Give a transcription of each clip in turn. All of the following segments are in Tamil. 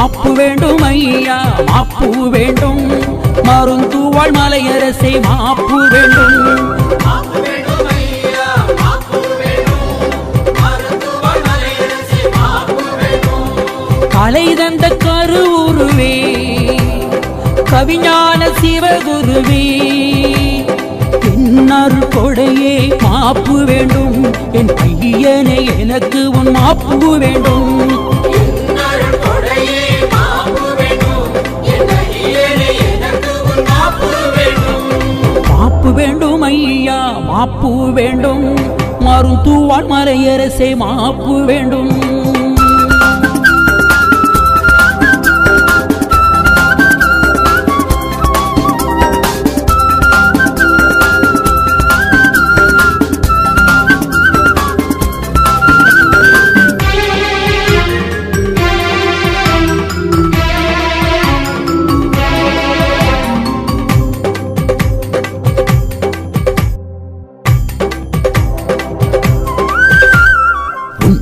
மாப்பு வேண்டும் ஐயா மாப்பு வேண்டும். மருந்துவாழ் மலையரசை மாப்பு வேண்டும். கலை தந்த கருவுருவே கவிஞான சிவகுருவே பின்னர் கொடையே மாப்பு வேண்டும். என் பையனை எனக்கு உன் மாப்பு வேண்டும். மாப்பு வேண்டும். மருந்துவான் மலையரசே மாப்பு வேண்டும்.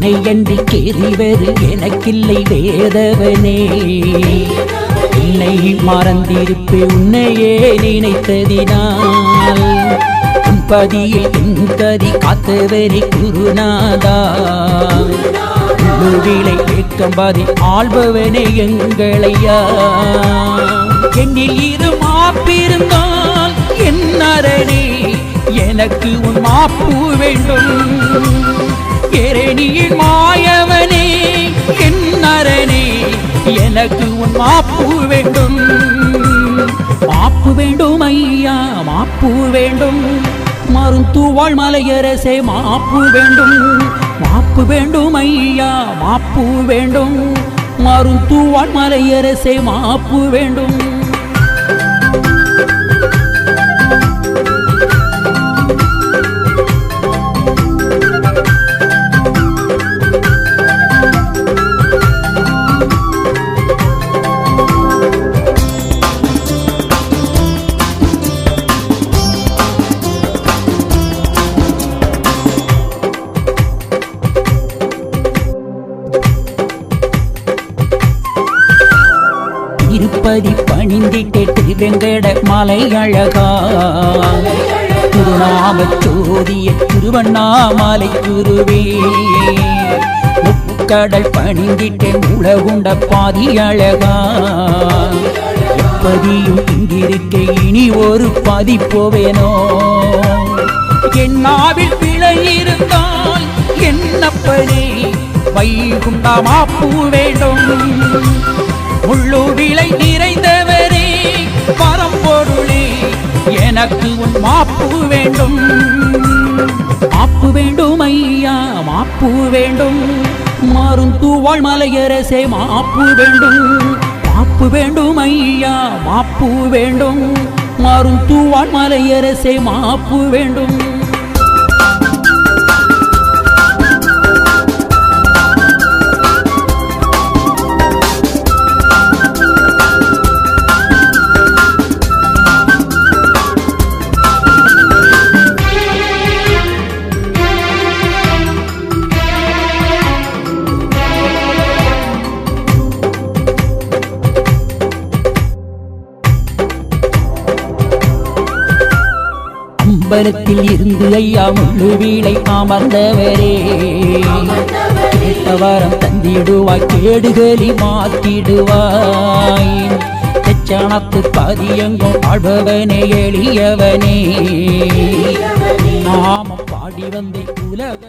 உன்னை அன்றி கேதி எனக்கில்லை வேதவனே. என்னை மறந்திருப்பே உன்னையே நினைத்ததினால். உன் பதியில் என் கதி காத்தவரே குருநாதா. உள்ளுவிலை ஏக்கம்பாதி ஆள்பவனே எங்களையா. என்னில் இரு மாப்பிருந்தால் என் அரணே எனக்கு உன் மாப்பு வேண்டும். வேண்டும். மாப்பு வேண்டும் ஐயா மாப்பு வேண்டும். மருத்துவாள் மலையரசே மாப்பு வேண்டும். மாப்பு வேண்டும் ஐயா மாப்பு வேண்டும். மருத்துவாள் மலையரசே மாப்பு வேண்டும். திருப்பதி பணிந்திட்டே வெங்கட மலை அழகா திருநாமச்சோதிய திருவண்ணாமலை குருவே. முக்கடல் பணிந்திட்டே உலகுண்ட பாதி அழகா எப்பதியும் இங்கிருக்க இனி ஒரு பாதி போவேனோ. என்னாவில் பிழை இருந்தால் என்னப்பனே? வைகுண்டமா பூவே. மாப்பு வேண்டும். மாப்பு வேண்டும் ஐயா மாப்பு வேண்டும். மாறும் தூவாள் மலையரசே மாப்பு வேண்டும். மாப்பு வேண்டும் ஐயா மாப்பு வேண்டும். மாறும் தூவாள் மலையரசே மாப்பு வேண்டும். அம்பலத்தில் இருந்து ஐயா முழு வீடை அமர்ந்தவரே. கேட்டவரம் தந்திடுவாய் கேடுகளி மாத்திடுவாய். தெச்சணத்து பதியங்கும் ஆழ்பவனே எளியவனே. நாம பாடி வந்தே உலக